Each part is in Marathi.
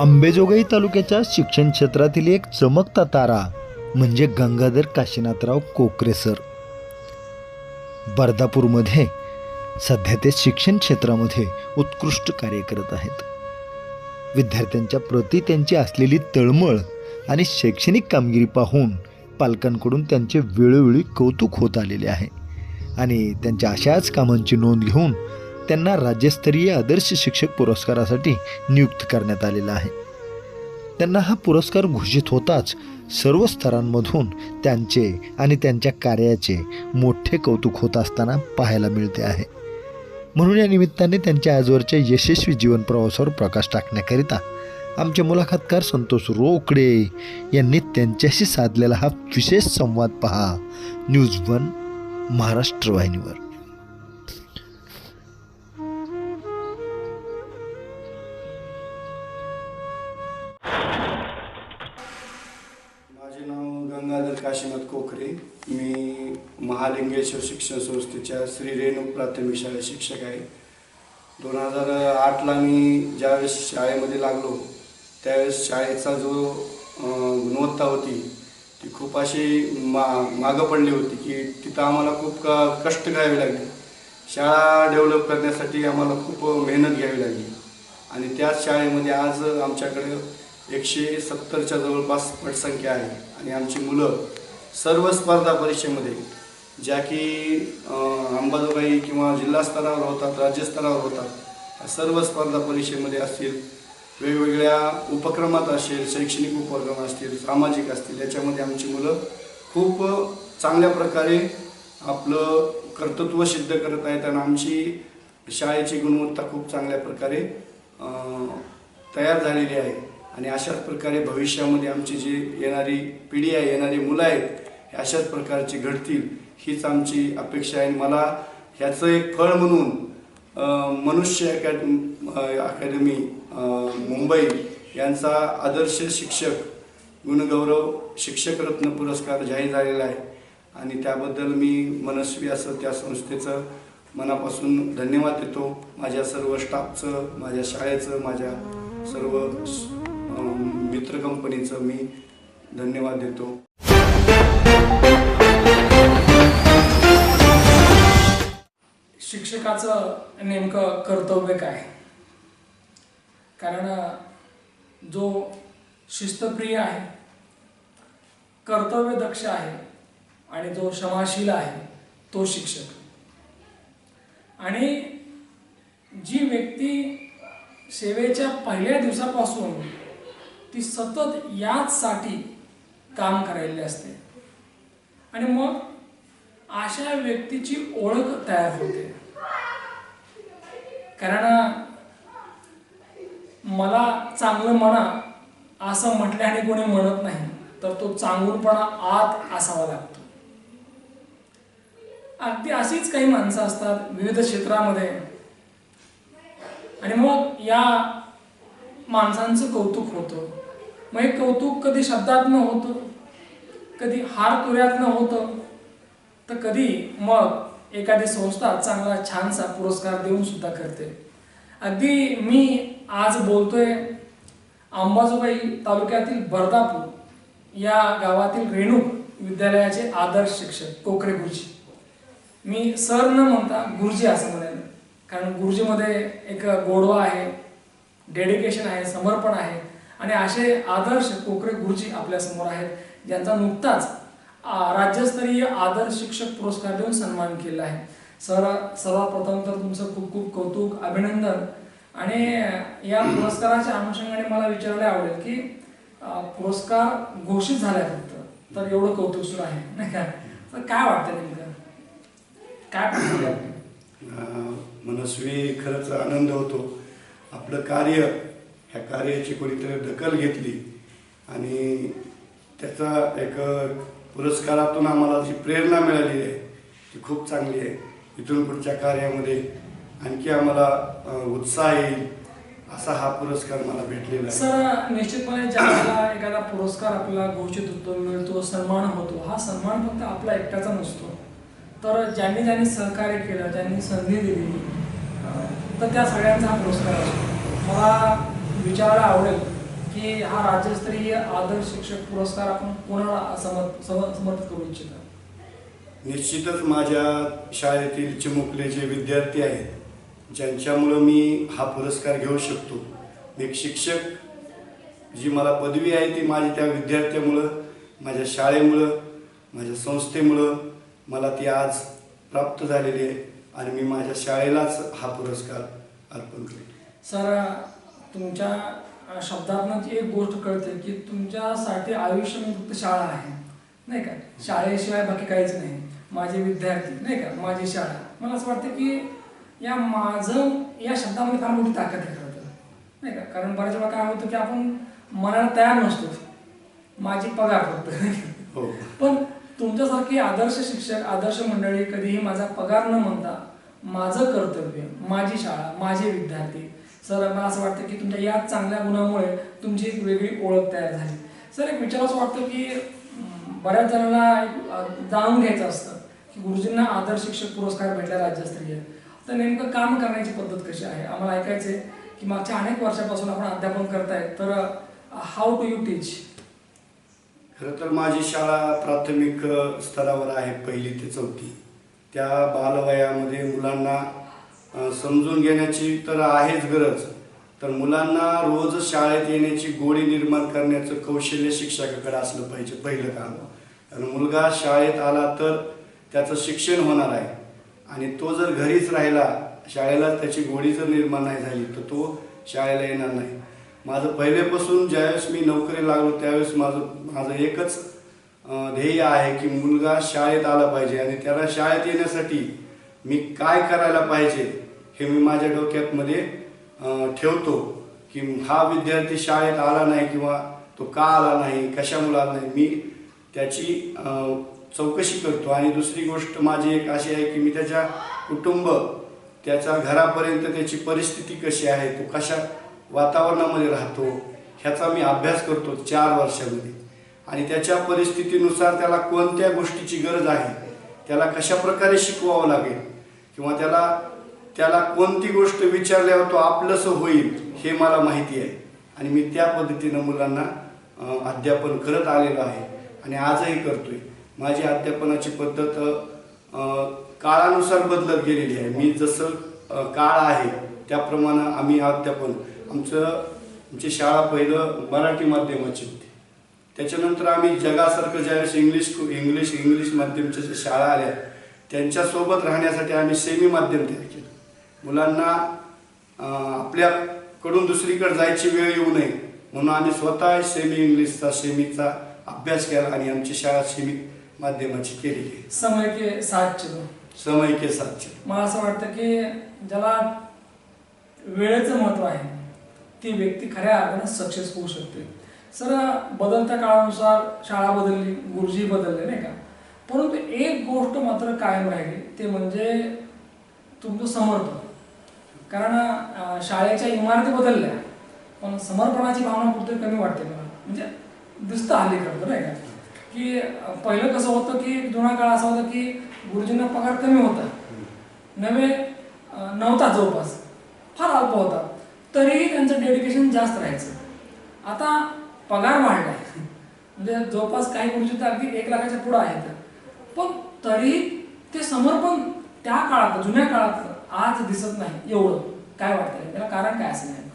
अंबेजोगाई तालुक्याच्या शिक्षण क्षेत्रातील एक चमकता तारा म्हणजे गंगाधर काशीनाथराव कोकरे सर. बर्दापूरमध्ये सध्या ते शिक्षण क्षेत्रामध्ये उत्कृष्ट कार्य करत आहेत. विद्यार्थ्यांच्या प्रती त्यांची असलेली तळमळ आणि शैक्षणिक कामगिरी पाहून पालकांकडून त्यांचे वेळोवेळी कौतुक होत आलेले आहे. आणि त्यांच्या अशाच कामांची नोंद घेऊन त्यांना राज्यस्तरीय आदर्श शिक्षक पुरस्कारासाठी नियुक्त करण्यात आलेला आहे. त्यांना हा पुरस्कार घोषित होताच सर्व स्तरांमधून त्यांचे आणि त्यांच्या कार्याचे मोठे कौतुक होत असताना पाहायला मिळते आहे. म्हणून या निमित्ताने त्यांच्या आजवरच्या यशस्वी जीवन प्रवासावर प्रकाश टाकण्याकरिता आमचे मुलाखतकार संतोष रोकडे यांनी त्यांच्याशी साधलेला हा विशेष संवाद पहा. न्यूज वन महाराष्ट्र वाहिनीवर. शिक्षण श्री रेणू प्राथमिक शाळेत शिक्षक आहे. दोन हजार आठला मी ज्यावेळेस शाळेमध्ये लागलो त्यावेळेस शाळेचा जो गुणवत्ता होती ती खूप अशी मा मागं पडली होती की तिथं आम्हाला खूप का कष्ट घ्यावे लागले. शाळा डेव्हलप करण्यासाठी आम्हाला खूप मेहनत घ्यावी लागली. आणि त्याच शाळेमध्ये आज आमच्याकडे एकशे सत्तरच्या जवळपास पटसंख्या आहे आणि आमची मुलं सर्व स्पर्धा परीक्षेमध्ये ज्या की अं, अंबाजोगाई किंवा जिल्हा स्तरावर होतात राज्यस्तरावर होतात सर्व स्पर्धा परीक्षेमध्ये असतील वेगवेगळ्या उपक्रमात असेल शैक्षणिक उपक्रम असतील सामाजिक असतील याच्यामध्ये आमची मुलं खूप चांगल्या प्रकारे आपलं कर्तृत्व सिद्ध करत आहेत आणि आमची शाळेची गुणवत्ता खूप चांगल्या प्रकारे तयार झालेली आहे. आणि अशाच प्रकारे भविष्यामध्ये आमची जी येणारी पिढी आहे येणारी मुलं आहेत हे अशाच प्रकारची घडतील. हीच आमची अपेक्षा आहे. आणि मला ह्याचं एक फळ म्हणून मनुष्य अकॅडमी अकॅडमी मुंबई यांचा आदर्श शिक्षक गुणगौरव शिक्षक रत्न पुरस्कार जाहीर झालेला आहे. आणि त्याबद्दल मी मनस्वी असं त्या संस्थेचं मनापासून धन्यवाद देतो. माझ्या सर्व स्टाफचं माझ्या शाळेचं माझ्या सर्व मित्र कंपनीचं मी धन्यवाद देतो. शिक्षकाचं नेमकं कर्तव्य काय? कारण जो शिस्तप्रिय आहे कर्तव्यदक्ष आहे आणि जो क्षमाशील आहे तो शिक्षक. आणि जी व्यक्ती सेवेच्या पहिल्या दिवसापासून ती सतत याचसाठी काम करायला असते. आणि मग अशा व्यक्तीची ओळख तयार होते. कारण मला चांगलं म्हणा असं म्हटल्याने कोणी म्हणत नाही तर तो चांगूलपणा आत असावा लागतो. अगदी अशीच काही माणसं असतात विविध क्षेत्रामध्ये. आणि मग या माणसांचं कौतुक होतं. मग हे कौतुक कधी शब्दात न होतं कधी हार तुऱ्यात न होतं तर कधी मग एखादी संस्था चांगला छानसा पुरस्कार देऊन सुद्धा करते. अगदी मी आज बोलतोय अंबाजोबाई तालुक्यातील बर्दापूर या गावातील रेणूक विद्यालयाचे आदर्श शिक्षक कोकरे गुरुजी. मी सर न म्हणता गुरुजी असं म्हणेन. कारण गुरुजीमध्ये एक गोडवा आहे डेडिकेशन आहे समर्पण आहे. आणि असे आदर्श कोकरे गुरुजी आपल्यासमोर आहेत ज्यांचा नुकताच राज्यस्तरीय आदर्श शिक्षक पुरस्कार देऊन सन्मान केला आहे. सर सर्वप्रथम तर तुमचं खूप खूप कौतुक अभिनंदन. आणि या पुरस्काराच्या अनुषंगाने मला विचारायला आवडेल की पुरस्कार घोषित झालाय फक्त तर एवढं कौतुक सुरू आहे नाही का? तर काय वाटतं नेमकं? काय मनस्वी खरंच आनंद होतो. आपलं कार्य ह्या कार्याची कोणीतरी दखल घेतली. आणि त्याचा एक पुरस्कारातून आम्हाला जी प्रेरणा मिळालेली आहे ती खूप चांगली आहे. इथून पुढच्या कार्यामध्ये आणखी आम्हाला उत्साह येईल असा हा पुरस्कार मला भेटलेला सर निश्चितपणे ज्याला एखादा पुरस्कार आपल्याला घोषित होतो मिळतो सन्मान होतो हा सन्मान फक्त आपला एकट्याचा नसतो. तर ज्यांनी ज्यांनी सहकार्य केलं ज्यांनी संधी दिली तर त्या सगळ्यांचा हा पुरस्कार असतो. मला विचारायला आवडेल की हा राज्यस्तरीय आदर्श शिक्षक पुरस्कार आपण कोणाला समर्पित करू इच्छिता? निश्चितच माझ्या शाळेतील चिमुकले जे विद्यार्थी आहेत ज्यांच्यामुळं मी हा पुरस्कार घेऊ शकतो. एक शिक्षक जी मला पदवी आहे ती माझी त्या विद्यार्थ्यामुळं माझ्या शाळेमुळं माझ्या संस्थेमुळं मला ती आज प्राप्त झालेली आहे आणि मी माझ्या शाळेलाच हा पुरस्कार अर्पण करतो सर तुमच्या शब्दातनं एक गोष्ट कळते की तुमच्यासाठी आयुष्य फक्त शाळा आहे. नाही का? शाळेशिवाय बाकी काहीच नाही. माझे विद्यार्थी नाही का? माझी शाळा. मला असं वाटतं की या माझं या शब्दामध्ये फार मोठी ताकद आहे खरं तर. नाही का? कारण बऱ्याच वेळा काय होतं की आपण मनाला तयार नसतो. माझी पगार फक्त. हो. पण तुमच्यासारखी आदर्श शिक्षक आदर्श मंडळी कधीही माझा पगार न म्हणता माझं कर्तव्य माझी शाळा माझे विद्यार्थी सर मला असं वाटतं की तुमच्या या चांगल्या गुणामुळे तुमची एक वेगळी ओळख तयार झाली. सर एक विचार असं वाटतं की बऱ्याच जणांना एक, जाणून घ्यायचं असतं की गुरुजींना आदर्श शिक्षक पुरस्कार भेटला राज्यस्तरीय तर नेमकं काम करण्याची पद्धत कशी आहे? आम्हाला ऐकायचं आहे की मागच्या अनेक वर्षापासून आपण अध्यापन करतायत तर हाऊ टू यू टीच खरं तर माझी शाळा प्राथमिक स्तरावर आहे पहिली ते चौथी. त्या बालवयामध्ये मुलांना समजून घेण्याची तर आहेच गरज. तर मुलांना रोज शाळेत येण्याची गोडी निर्माण करण्याचं कौशल्य शिक्षकाकडे असलं पाहिजे पहिलं काम. कारण मुलगा शाळेत आला तर त्याचं शिक्षण होणार आहे. आणि तो जर घरीच राहिला शाळेला त्याची गोडी जर निर्माण नाही झाली तर तो शाळेला येणार नाही. माझं पहिलेपासून ज्यावेळेस मी नोकरी लागलो त्यावेळेस माझं माझं एकच ध्येय आहे की मुलगा शाळेत आला पाहिजे. आणि त्याला शाळेत येण्यासाठी मी काय करायला पाहिजे? हे मी माझ्या डोक्यातमध्ये ठेवतो की हा विद्यार्थी शाळेत आला नाही किंवा तो का आला नाही कशामुळे आला नाही मी त्याची चौकशी करतो. आणि दुसरी गोष्ट माझी एक अशी आहे की मी त्याच्या कुटुंब त्याच्या घरापर्यंत त्याची परिस्थिती कशी आहे तो कशा वातावरणामध्ये राहतो ह्याचा मी अभ्यास करतो चार वर्षामध्ये. आणि त्याच्या परिस्थितीनुसार त्याला कोणत्या गोष्टीची गरज आहे त्याला कशा प्रकारे शिकवावं लागेल किंवा त्याला त्याला कोणती गोष्ट विचारल्यावर तो आपलंसं होईल हे मला माहिती आहे. आणि मी त्या पद्धतीनं मुलांना अध्यापन करत आलेलो आहे आणि आजही करतोय. माझी अध्यापनाची पद्धत काळानुसार बदलत गेलेली आहे. मी जसं काळ आहे त्याप्रमाणे आम्ही अध्यापन. आमचं आमची शाळा पहिलं मराठी माध्यमाची होती. त्याच्यानंतर आम्ही जगासारखं ज्यावेळेस इंग्लिश इंग्लिश इंग्लिश माध्यमच्या ज्या शाळा आल्या त्यांच्यासोबत राहण्यासाठी आम्ही सेमी माध्यम तयार केलं. मुलांना आपल्याकडून दुसरीकडे जायची वेळ येऊ नये. म्हणून आम्ही स्वतः सेमी इंग्लिशचा सेमीचा अभ्यास केला आणि आमची शाळा सेमी माध्यमाची केलेली आहे समय के साथ चलो. समय के साथ मला असं वाटतं की ज्याला वेळेचं महत्त्व आहे ती व्यक्ती खऱ्या अर्थानं सक्सेस होऊ शकते. सर बदलत्या काळानुसार शाळा बदलली गुरुजी बदलले नाही का? परंतु एक गोष्ट मात्र कायम राहिली ते म्हणजे तुमचं समर्पण कारण शाळेच्या इमारती बदलल्या पण समर्पणाची भावना कुठेतरी कमी वाटते मला. म्हणजे दिसतं हल्ली खरं नाही का? की पहिलं कसं होतं की जुना काळ असा होता की गुरुजींना पगार कमी होता. नव्हे नव्हता जवळपास. फार अल्प होता. तरीही त्यांचं डेडिकेशन जास्त राहायचं. आता पगार वाढलाय. म्हणजे जवळपास काही गुरुजी तर अगदी एक लाखाच्या पुढं आहेत. पण तरीही ते समर्पण त्या काळात जुन्या काळात आज दिसत नाही एवढं. काय वाटतं त्याला कारण काय असेल नेमकं?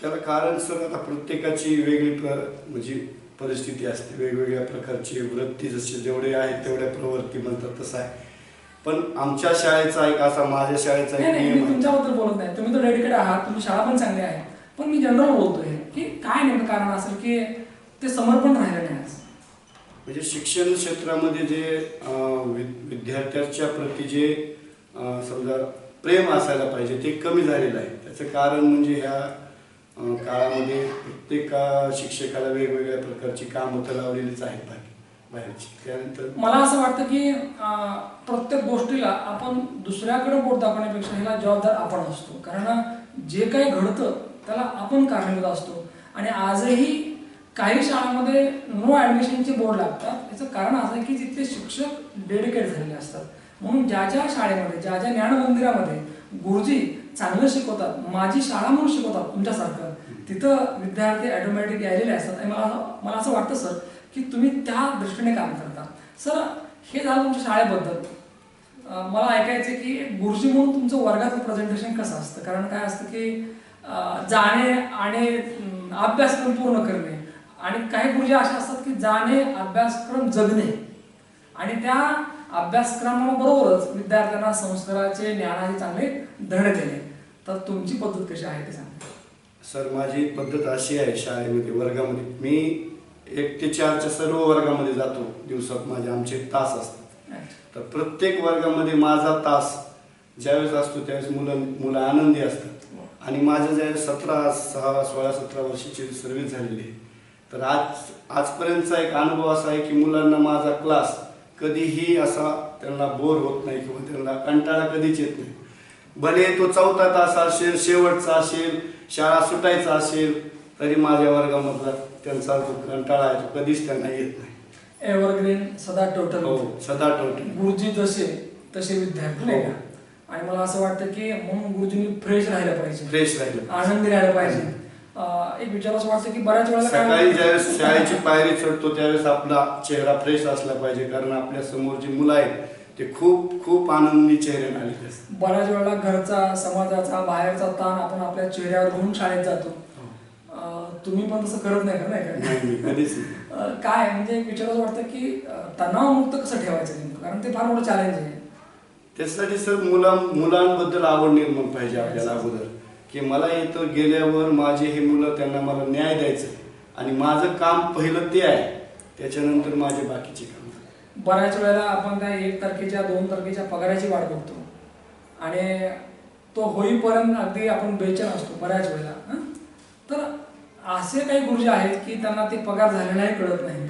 त्याला कारण सर आता प्रत्येकाची वेगळी प्र म्हणजे परिस्थिती असते. वेगवेगळ्या प्रकारची वृत्ती जशी जेवढे आहेत तेवढ्या प्रवृत्ती म्हणतात तसं आहे. पण आमच्या शाळेचा एक असा माझ्या शाळेचा नाही एक नाही मी नियम आहे. तुमच्याबद्दल बोलत नाही. तुम्ही तर डेडिकेट आहात तुमची शाळा पण चांगली आहे. पण मी जनरल बोलतोय की काय नेमकं कारण असेल की ते समर्पण राहिलं नाही आज? म्हणजे शिक्षण क्षेत्रामध्ये जे अं, वि- विद्यार्थ्याच्या प्रती जे समजा प्रेम असायला पाहिजे ते कमी झालेलं आहे. त्याचं कारण म्हणजे ह्या काळामध्ये प्रत्येक शिक्षकाला वेगवेगळ्या प्रकारची कामं तर लावलेलीच आहेत बाकी बाहेरची. त्यानंतर मला असं वाटतं की प्रत्येक गोष्टीला आपण दुसऱ्याकडे बोट दाखवण्यापेक्षा ह्याला जबाबदार आपण असतो. कारण जे काही घडतं त्याला आपण कारणीभूत असतो. आणि आजही काही शाळांमध्ये नो ॲडमिशनचे बोर्ड लागतात. याचं कारण असं आहे की तिथले शिक्षक डेडिकेट झालेले असतात म्हणून ज्या ज्या शाळेमध्ये ज्या ज्या ज्ञान मंदिरामध्ये गुरुजी चांगलं शिकवतात माझी शाळा म्हणून शिकवतात तुमच्यासारखं तिथं विद्यार्थी ॲटोमॅटिक यायलेले असतात. आणि मला मला असं वाटतं सर की तुम्ही त्या दृष्टीने काम करता. सर हे झालं तुमच्या शाळेबद्दल. मला ऐकायचं आहे की गुरुजी म्हणून तुमचं वर्गाचं प्रेझेंटेशन कसं असतं? कारण काय असतं की जाणे आणि अभ्यासक्रम पूर्ण करणे. आणि काही गुरुजी अशा असतात की जाणे अभ्यासक्रम जगणे. आणि त्या अभ्यासक्रमाबरोबरच विद्यार्थ्यांना संस्काराचे ज्ञानाचे चांगले धडे देणे तर तुमची पद्धत कशी आहे ते सांगा. सर माझी पद्धत अशी आहे शाळेमध्ये वर्गामध्ये. मी एक ते चारच्या सर्व वर्गामध्ये जातो. दिवसात माझे आमचे तास असतात. तर प्रत्येक वर्गामध्ये माझा तास ज्यावेळेस असतो त्यावेळेस मुलं मुलं आनंदी असतात. आणि माझं ज्यावेळेस सतरा सहा सोळा सतरा वर्षाची सर्व्हिस झालेली आहे. तर आज आजपर्यंतचा एक अनुभव असा आहे की मुलांना माझा क्लास कधीही असा त्यांना बोर होत नाही किंवा त्यांना कंटाळा कधीच येत नाही. भले तो चौथा तास असेल शेवटचा असेल शाळा सुटायचा असेल तरी माझ्या वर्गामधला त्यांचा जो कंटाळा आहे तो कधीच त्यांना येत नाही. एव्हरग्रीन सदा टोटल. हो सदा टोटल. गुरुजी जसे तसे विद्यार्थी नाही का? आणि मला असं वाटतं की म्हणून गुरुजींनी फ्रेश राहिलं पाहिजे. फ्रेश राहिलं आनंदी राहिलं पाहिजे. एक विचार असं वाटतं की बऱ्याच वेळेला सकाळी ज्यावेळेस शाळेची पायरी चढतो त्यावेळेस आपला चेहरा फ्रेश असला पाहिजे कारण आपल्यासमोर जी मुलं आहेत ते खूप खूप आनंदी आलेले असतात बऱ्याच वेळेला घरचा समाजाचा बाहेरचा ताण आपण आपल्या चेहऱ्यावर घेऊन शाळेत जातो. अं, तुम्ही पण तसं करत नाही का नाही का? काय म्हणजे एक विचार असं वाटतं की तणावमुक्त कसं ठेवायचं नेमकं? कारण ते फार मोठं चॅलेंज आहे. त्याच्यासाठी सर मुला मुलांबद्दल आवड निर्माण पाहिजे आपल्याला अगोदर. की मला इथं गेल्यावर माझे हे मुलं त्यांना मला न्याय द्यायचं. आणि माझं काम पहिलं ते आहे. त्याच्यानंतर माझे बाकीचे काम बऱ्याच वेळेला आपण त्या एक तारखेच्या दोन तारखेच्या पगाराची वाट बघतो. आणि तो होईपर्यंत अगदी आपण बेचन असतो बऱ्याच वेळेला तर असे काही गुरुजी आहेत की त्यांना ते पगार झालेलाही कळत नाही.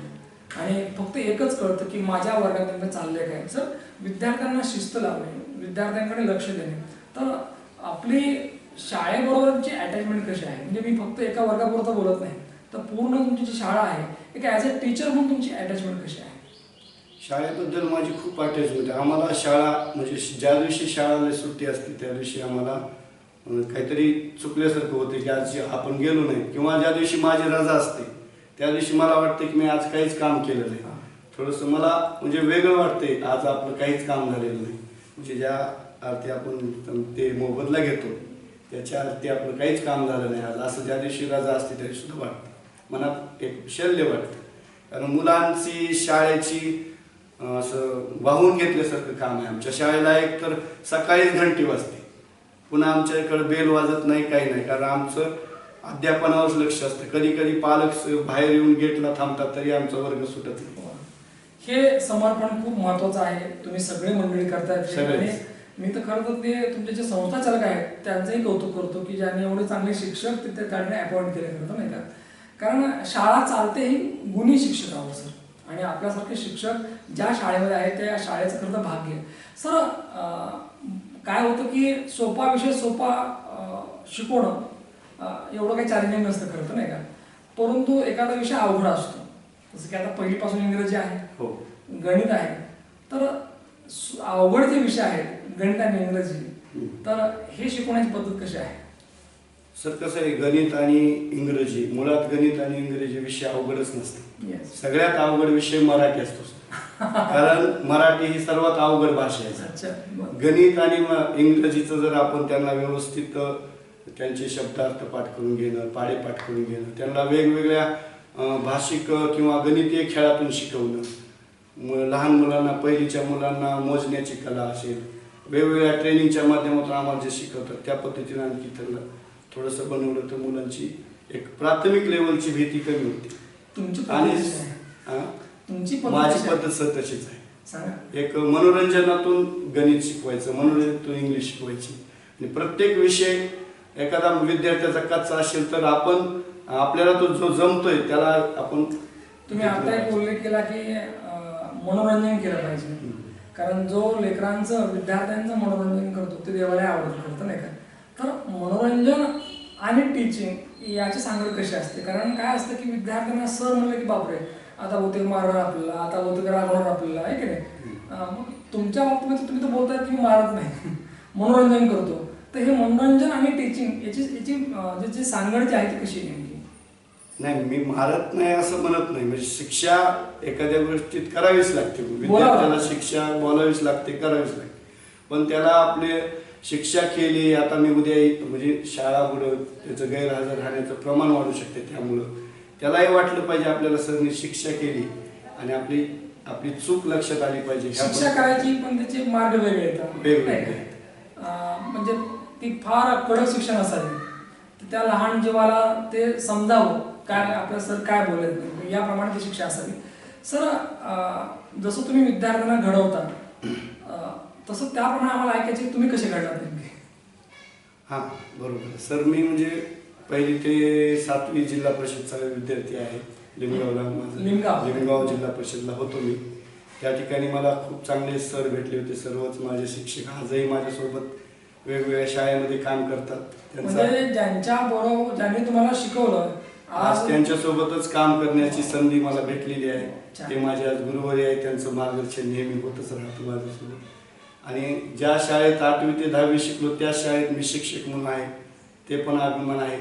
आणि फक्त एकच कळतं की माझ्या वर्गात नेमकं चाललंय काय. सर विद्यार्थ्यांना शिस्त लावणे विद्यार्थ्यांकडे लक्ष देणे. तर आपली शाळेबरोबरची अटॅचमेंट कशी आहे? म्हणजे मी फक्त एका वर्गापुरतं बोलत नाही. तर पूर्ण तुमची जी शाळा आहे एक ॲज अ टीचर म्हणून तुमची अटॅचमेंट कशी आहे? शाळेबद्दल माझी खूप अटॅचमेंट आहे. आम्हाला शाळा म्हणजे ज्या दिवशी शाळेला सुट्टी असते त्या दिवशी आम्हाला काहीतरी चुकल्यासारखं होते की आज आपण गेलो नाही. किंवा ज्या दिवशी माझी रजा असते त्या दिवशी मला वाटतं की मी आज काहीच काम केलं नाही. थोडंसं मला म्हणजे वेगळं वाटतंय आज आपलं काहीच काम झालेलं नाही. म्हणजे ज्या अर्थी आपण ते मोबदला घेतो त्याच्या अर्थी आपलं काहीच काम झालं नाही. आज असं ज्या दिवशी रजा असते त्या दिवशी वाटतं. मनात एक शल्य वाटतं. कारण मुलांची शाळेची असं वाहून घेतल्यासारखं काम आहे आमच्या शाळेला. एक तर सकाळीच घंटी वाजते. पुन्हा आमच्या इकडे बेल वाजत नाही काही नाही. कारण आमचं अध्यापनावरच लक्ष असतं. कधी कधी पालक बाहेर येऊन गेटला थांबतात तरी आमचा वर्ग सुटत नाही. हे समर्पण खूप महत्वाचं आहे. तुम्ही सगळे मंडळी. आणि मी तर खरं तर ते तुमचे जे संस्था चालक आहेत त्यांचंही कौतुक करतो की ज्यांनी एवढे चांगले शिक्षक तिथे त्याने अपॉइंट केले खरं तर नाही का? कारण शाळा चालते ही गुणी शिक्षक आहोत सर. आणि आपल्यासारखे शिक्षक ज्या शाळेमध्ये आहेत त्या शाळेचं खरं तर भाग्य सर काय होतं की सोपा विषय सोपा शिकवणं एवढं काही चॅलेंजिंग नसतं खरं तर नाही का? परंतु एखादा विषय अवघड असतो. जसं की आता पहिलीपासून इंग्रजी आहे हो. गणित आहे. तर अवघड जे विषय आहेत गणित आणि इंग्रजी. तर हे शिकवण्याची पद्धत कशी आहे सर कसं आहे गणित आणि इंग्रजी मुळात गणित आणि इंग्रजी विषय अवघडच नसते सगळ्यात अवघड विषय मराठी असतो. कारण मराठी ही सर्वात अवघड भाषा आहे. गणित आणि इंग्रजीचं जर आपण त्यांना व्यवस्थित त्यांचे शब्दार्थ पाठ करून घेणं पाढे पाठ करून घेणं त्यांना वेगवेगळ्या भाषिक किंवा गणितीय खेळातून शिकवणं लहान मुलांना पहिलीच्या मुलांना मोजण्याची कला असेल वेगवेगळ्या ट्रेनिंगच्या माध्यमातून आम्हाला जे शिकवतात त्या पद्धतीने आणखी त्यांना थोडंसं बनवलं तर मुलांची एक प्राथमिक लेवलची भीती कमी होते. तुमची आणि तुमची माझी? पद्धत सर तशीच आहे एक मनोरंजनातून गणित शिकवायचं मनोरंजनातून इंग्लिश शिकवायची. आणि प्रत्येक विषय एखादा विद्यार्थ्याचा कच्चा असेल तर आपण आपल्याला तो जो जमतोय त्याला आपण तुम्ही आता एक उल्लेख केला की मनोरंजन केलं पाहिजे. कारण जो लेकरांचं विद्यार्थ्यांचं मनोरंजन करतो ते देवाला आवडत करतं नाही का? तर मनोरंजन आणि टीचिंग याची सांगड कशी असते? कारण काय असतं की विद्यार्थ्यांना सर म्हणलं की बापरे आता बहुतेक मारणार आपल्याला आता बहुतेक रागवणार आपल्याला आहे की नाही? मग तुमच्या बाबतीमध्ये तुम्ही तर बोलताय की मी मारत नाही. मनोरंजन करतो. तर हे मनोरंजन आणि टीचिंग याची याची जी- सांगड जी आहे ती कशी आहे? नाही मी मारत नाही असं म्हणत नाही. म्हणजे शिक्षा एखाद्या गोष्टीत करावीच लागते. विद्यार्थ्याला. शिक्षा बोलावीच लागते करावीच लागते. पण त्याला आपले शिक्षा केली आता मी उद्या म्हणजे शाळा पुढं त्याचं गैरहजर राहण्याचं प्रमाण वाढू शकते त्यामुळं. त्यालाही वाटलं पाहिजे आपल्याला सरने शिक्षा केली आणि आपली आपली चूक लक्षात आली पाहिजे. शिक्षा करायची पण त्याचे मार्ग वेगळे वेगवेगळे म्हणजे ती फार कडक शिक्षण असावी. त्या लहान जीवाला ते समजावं. काय आपलं सर काय बोलत नाही? याप्रमाणे ती शिक्षा असावी. सर जसं तुम्ही विद्यार्थ्यांना घडवता तसं त्याप्रमाणे आम्हाला ऐकायचे तुम्ही कसे घडलात नेमके? हां बरोबर सर मी म्हणजे पहिली ते सातवी जिल्हा परिषदचा विद्यार्थी आहे. माझं- लिंबगाव. लिंबगाव जिल्हा परिषदला होतो मी. त्या ठिकाणी मला खूप चांगले सर भेटले होते. सर्वच माझे शिक्षक आजही माझ्यासोबत वेगवेगळ्या शाळेमध्ये काम करतात. त्यांचा म्हणजे ज्यांच्या बरोबर ज्यांनी तुम्हाला शिकवलं आज त्यांच्यासोबतच काम करण्याची संधी मला भेटलेली आहे. ते माझे आज गुरुवारी आहे त्यांचं मार्गदर्शन नेहमी होतच राहतं माझ्यासोबत. आणि ज्या शाळेत आठवी ते दहावी शिकलो त्या शाळेत मी शिक्षक म्हणून आहे. ते पण अभिमान आहे.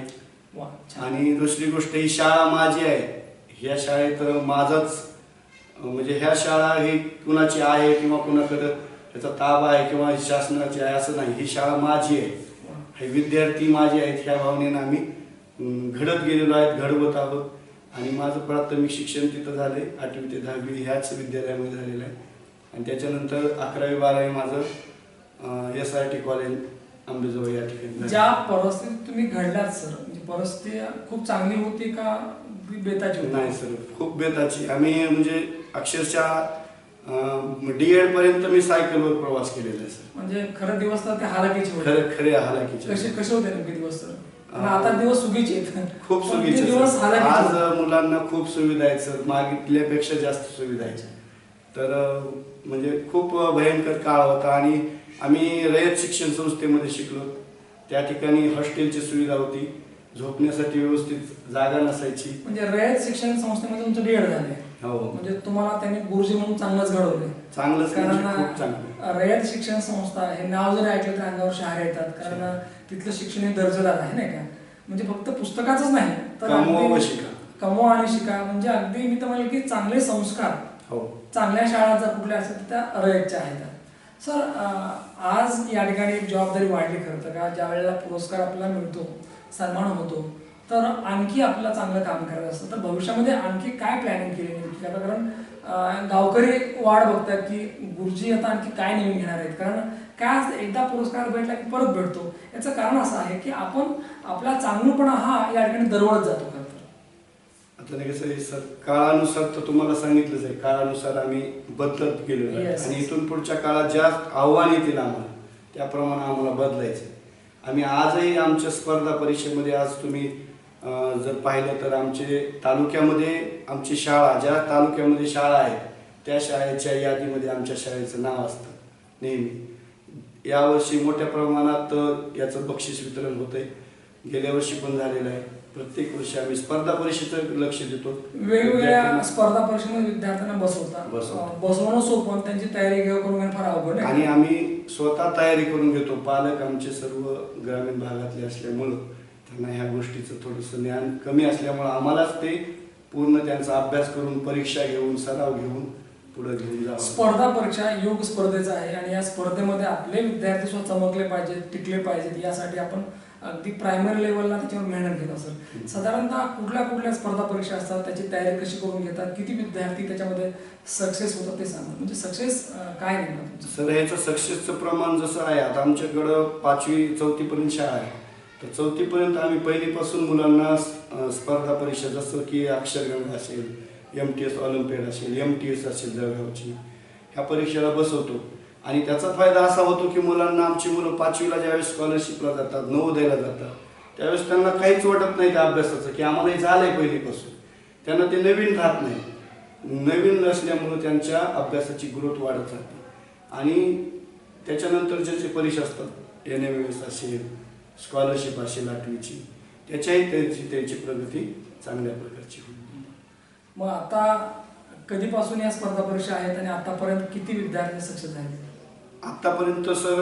आणि दुसरी गोष्ट ही शाळा माझी आहे. ह्या शाळेत माझाच म्हणजे ह्या शाळा ही कुणाची आहे किंवा कुणाकडं त्याचा ताबा आहे किंवा शासनाची आहे असं नाही. ही शाळा माझी आहे. हे विद्यार्थी माझे आहेत ह्या भावनेनं आम्ही घडत गेलेलो आहेत घडवत आहोत. आणि माझं प्राथमिक शिक्षण तिथं झाले आठवी ते दहावी ह्याच विद्यालयामध्ये झालेलं आहे. आणि त्याच्यानंतर अकरावी बारावी माझं S R T college Ambejogai या ठिकाणी. ज्या परिस्थितीत तुम्ही घडलात सर म्हणजे परिस्थिती खूप चांगली होती का बेताची नाही सर खूप बेताची. आम्ही म्हणजे अक्षरशः डी एड पर्यंत मी सायकलवर प्रवास केलेला आहे सर. म्हणजे खरं दिवस तर ते हालाकीचे खरे खरे हालाकीचे. कसे कसे होते नेमके दिवस आणि आता दिवस सुगीचे खूप हालाकीचे आज मुलांना खूप सुविधा आहेत सर. मागितल्यापेक्षा जास्त सुविधा आहेत. तर म्हणजे खूप भयंकर काळ होता आणि आम्ही रयत शिक्षण संस्थेमध्ये शिकलो. त्या ठिकाणी हॉस्टेलची सुविधा होती. झोपण्यासाठी व्यवस्थित जागा नसायची. म्हणजे रयत शिक्षण संस्थेमध्ये तुमचं डीएड झाले हो. म्हणजे तुम्हाला त्यांनी गुरुजी म्हणून चांगलंच घडवले चांगलंच कारण चांगलं रयत शिक्षण संस्था हे नाव जरी ऐकलं तर अंगावर शहारे येतात. कारण तिथलं शिक्षण हे दर्जेदार आहे नाही का? म्हणजे फक्त पुस्तकाचंच नाही तर शिका. कमवा आणि शिका. म्हणजे अगदी मी तर म्हणेल की चांगले संस्कार हो. चांगल्या शाळा जर कुठल्या असतील तर त्या रयतच्या आहेत. सर आज या ठिकाणी एक जबाबदारी वाढली खरं तर का? ज्या वेळेला पुरस्कार आपल्याला मिळतो सन्मान होतो तर आणखी आपल्याला चांगलं काम करायचं असतं. तर भविष्यामध्ये आणखी काय प्लॅनिंग केली नेमकी? आता कारण गावकरी वाढ बघतात की गुरुजी आता आणखी काय नवीन घेणार आहेत? कारण काय एकदा पुरस्कार भेटला की परत भेटतो. याचं कारण असं आहे की आपण आपला चांगलपणा हा या ठिकाणी दरवळत जातो. खरं तर आता नाही कसं सर काळानुसार तर तुम्हाला सांगितलंच आहे काळानुसार आम्ही बदलत Yes. आणि इथून पुढच्या काळात ज्या आव्हान येतील आम्हाला त्याप्रमाणे आम्हाला बदलायचं. आम्ही आजही आमच्या स्पर्धा परीक्षेमध्ये आज तुम्ही जर पाहिलं तर आमचे तालुक्यामध्ये आमची शाळा ज्या तालुक्यामध्ये शाळा आहे त्या शाळेच्या यादीमध्ये आमच्या शाळेचं नाव असतं नेहमी. यावर्षी मोठ्या प्रमाणात याचं बक्षीस वितरण होत आहे गेल्या वर्षी पण झालेलं आहे. प्रत्येक वर्षी आम्ही स्पर्धा परीक्षेचं लक्ष देतो. वेगवेगळ्या स्पर्धा परीक्षेमध्ये विद्यार्थ्यांना बसवता. बसवता. अं, बसवणं सोपं त्यांची तयारी करून फार अवघड आणि आम्ही स्वतः तयारी करून घेतो. पालक आमचे सर्व ग्रामीण भागातले असल्यामुळं. त्यांना ह्या गोष्टीचं थोडंसं ज्ञान कमी असल्यामुळं आम्हालाच ते पूर्ण त्यांचा अभ्यास करून परीक्षा घेऊन सराव घेऊन पुढे घेऊन जावं. स्पर्धा परीक्षा योग स्पर्धेचा आहे आणि या स्पर्धेमध्ये आपले विद्यार्थी सुद्धा चमकले पाहिजेत टिकले पाहिजेत यासाठी आपण अगदी प्रायमरी लेवलला त्याच्यावर मेहनत घेत असत. साधारणतः कुठल्या कुठल्या स्पर्धा परीक्षा असतात त्याची तयारी कशी करून घेतात किती विद्यार्थी त्याच्यामध्ये सक्सेस होतात ते सांगा. म्हणजे सक्सेस काय नेमकं तुमचं? सर ह्याचं सक्सेसचं प्रमाण जसं आहे आता आमच्याकडं पाचवी चौथीपर्यंत शाळा आहे. तर चौथीपर्यंत आम्ही पहिलीपासून मुलांना स्पर्धा परीक्षा जसं की अक्षरगंगा असेल एम टी एस ऑलिम्पियड असेल एम टी एस असेल जळगावची ह्या परीक्षेला बसवतो. आणि त्याचा फायदा असा होतो की मुलांना आमची मुलं पाचवीला ज्यावेळेस स्कॉलरशिपला जातात नवोदयला जातात त्यावेळेस त्यांना काहीच वाटत नाही त्या अभ्यासाचं की आम्हाला हे झालं आहे पहिलीपासून. त्यांना ते नवीन राहत नाही. नवीन नसल्यामुळं त्यांच्या अभ्यासाची ग्रोथ वाढत राहते आणि त्याच्यानंतर जे जे परीक्षा असतात एन एम एस असेल स्कॉलरशिप असेल आठवीची त्याच्याही त्यांची त्यांची प्रगती चांगल्या प्रकारची होईल. मग आता कधीपासून या स्पर्धा परीक्षा आहेत आणि आतापर्यंत किती विद्यार्थी सक्सेस झाले? आतापर्यंत सर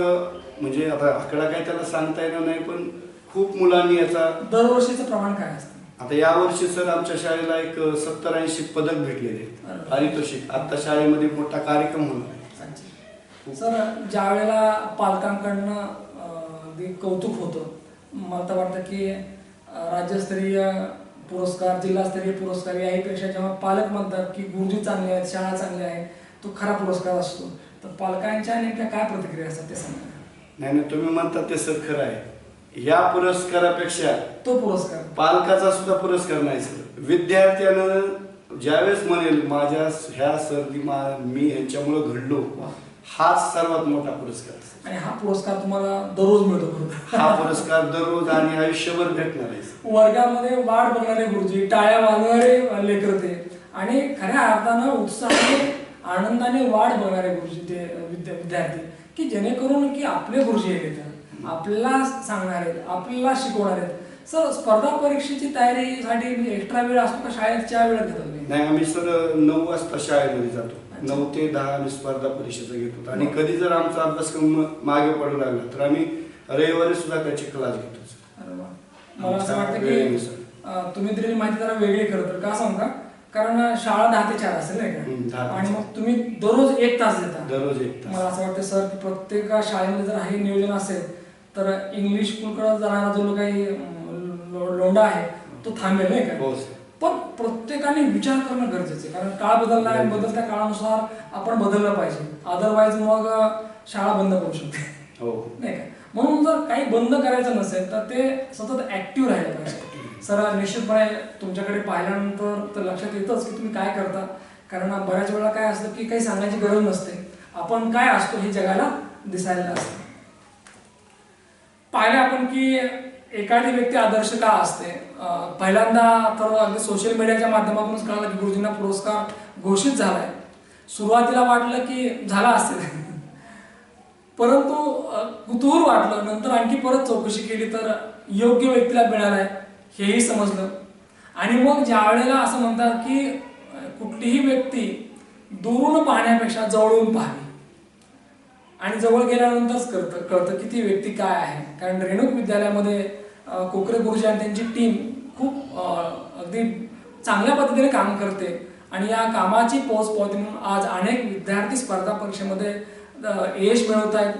म्हणजे आता आकडा काय त्याला सांगता येणार नाही पण खूप मुलांनी याचा दरवर्षीचं प्रमाण काय असतं? आता यावर्षी सर आमच्या शाळेला एक सत्तर ऐंशी पदक भेटलेले. पारितोषिक. आता शाळेमध्ये मोठा कार्यक्रम होणार आहे. सर ज्या वेळेला पालकांकडनं अगदी कौतुक होतं. मला तर वाटतं की राज्यस्तरीय पुरस्कार जिल्हास्तरीय पुरस्कार याहीपेक्षा जेव्हा पालक म्हणतात की गुरुजी चांगले आहेत शाळा चांगली आहे तो खरा पुरस्कार असतो. तर पालकांच्या नेमक्या काय प्रतिक्रिया असतात ते सांगा. नाही नाही तुम्ही म्हणता ते सर खरं आहे. या पुरस्कारापेक्षा तो पुरस्कार. पालकाचा सुद्धा पुरस्कार नाही सर. विद्यार्थ्यानं ज्यावेळेस म्हणेल माझ्या ह्या सर्दी मा मी ह्यांच्यामुळं घडलो. हाच सर्वात मोठा पुरस्कार. आणि हा पुरस्कार तुम्हाला दररोज मिळतो हा पुरस्कार दररोज आणि आयुष्यभर भेटणार आहे. वर्गामध्ये वाट बघणारे गुरुजी टाळ्या वाजवणारे लेकरते आणि खऱ्या अर्थानं उत्साहाने आनंदाने वाट बघणारे गुरुजी ते विद्या विद्यार्थी. की जेणेकरून की आपले गुरुजी हे येतात. आपल्याला सांगणार आहेत आपल्याला शिकवणार आहेत. सर स्पर्धा परीक्षेची तयारीसाठी एक्स्ट्रा वेळ असतो का? शाळेच्या वेळेत घेतात तुम्ही? नाही आम्ही सर नऊ वाजता शाळेमध्ये जातो. नऊ ते दहा आम्ही स्पर्धा परीक्षेचा घेतो आणि कधी जर आमचा अभ्यासक्रम मागे पडू लागला तर आम्ही रविवारी सुद्धा त्याची क्लास घेतो सर. अरे वा. मला असं वाटतं वेळेनुसार. की अं, तुम्ही दिलेली माहिती जरा वेगळी खरं तर का सांगू का कारण शाळा दहा ते चार असेल नाही दहा का ते आणि चार. मग तुम्ही दररोज एक तास देता दररोज एक तास मला असं वाटतं सर की प्रत्येक शाळेमध्ये जर हे नियोजन असेल तर इंग्लिश स्कूलकडे जाणारा जो काही अं, लो- लोंढा आहे तो थांबेल नाही का हो सर पण प्रत्येकाने विचार करणं गरजेचं आहे. कारण काळ बदलला आहे बदलत्या काळानुसार आपण बदललं पाहिजे. अदरवाईज मग शाळा बंद पडू शकते. हो. नाही का? म्हणून जर काही बंद करायचं नसेल तर ते सतत ऍक्टिव्ह राहिलं पाहिजे. सर निश्चितपणे तुमच्याकडे पाहिल्यानंतर तर लक्षात येतच की तुम्ही काय करता. कारण बऱ्याच वेळा काय असतं की काही सांगायची गरज नसते. आपण काय असतो हे जगाला दिसायला असतं. पाहिलं आपण की एखादी व्यक्ती आदर्श का असते? पहिल्यांदा तर अगदी सोशल मीडियाच्या माध्यमातूनच कळालं की गुरुजींना पुरस्कार घोषित झालाय. सुरुवातीला वाटलं की झाला असेल. परंतु कुतूहल वाटलं. नंतर आणखी परत चौकशी केली तर योग्य व्यक्तीला मिळालाय हेही समजलं. आणि मग ज्या वेळेला असं म्हणतात की कुठलीही व्यक्ती दुरून पाहण्यापेक्षा जवळून पाहावी. आणि जवळ गेल्यानंतरच कळतं कळतं की ती व्यक्ती काय आहे. कारण रेणुक विद्यालयामध्ये कोकरे गुरुजी आणि त्यांची टीम खूप अगदी चांगल्या पद्धतीने काम करते. आणि या कामाची पोच पावती म्हणून आज अनेक विद्यार्थी स्पर्धा परीक्षेमध्ये यश मिळवत आहेत.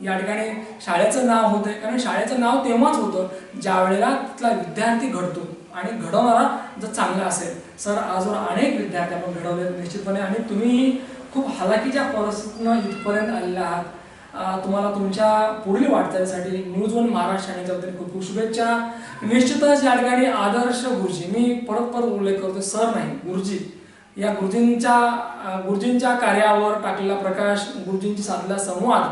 या ठिकाणी शाळेचं नाव होतं. कारण शाळेचं नाव तेव्हाच होतं ज्या वेळेला तिथला विद्यार्थी घडतो. आणि घडवणारा जर चांगला असेल सर आजवर अनेक विद्यार्थी आपण घडवले निश्चितपणे. आणि तुम्ही खूप हलाखीच्या परिस्थितीनं इथपर्यंत आलेल्या आहात. तुम्हाला तुमच्या पुढील वाटचालीसाठी न्यूज वन महाराष्ट्र चॅनलच्या वतीने खूप खूप शुभेच्छा. निश्चितच या ठिकाणी आदर्श गुरुजी मी परत परत उल्लेख करतो सर नाही गुरुजी. या गुरुजींच्या गुरुजींच्या कार्यावर टाकलेला प्रकाश गुरुजींची साधलेला संवाद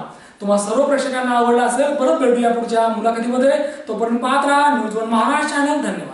तुम्हा सर्व प्रेक्षकांना आवडला असेल परत भेटूया पुढच्या मुलाखतीमध्ये. तोपर्यंत पाहत राहा न्यूज वन महाराष्ट्र चॅनल धन्यवाद.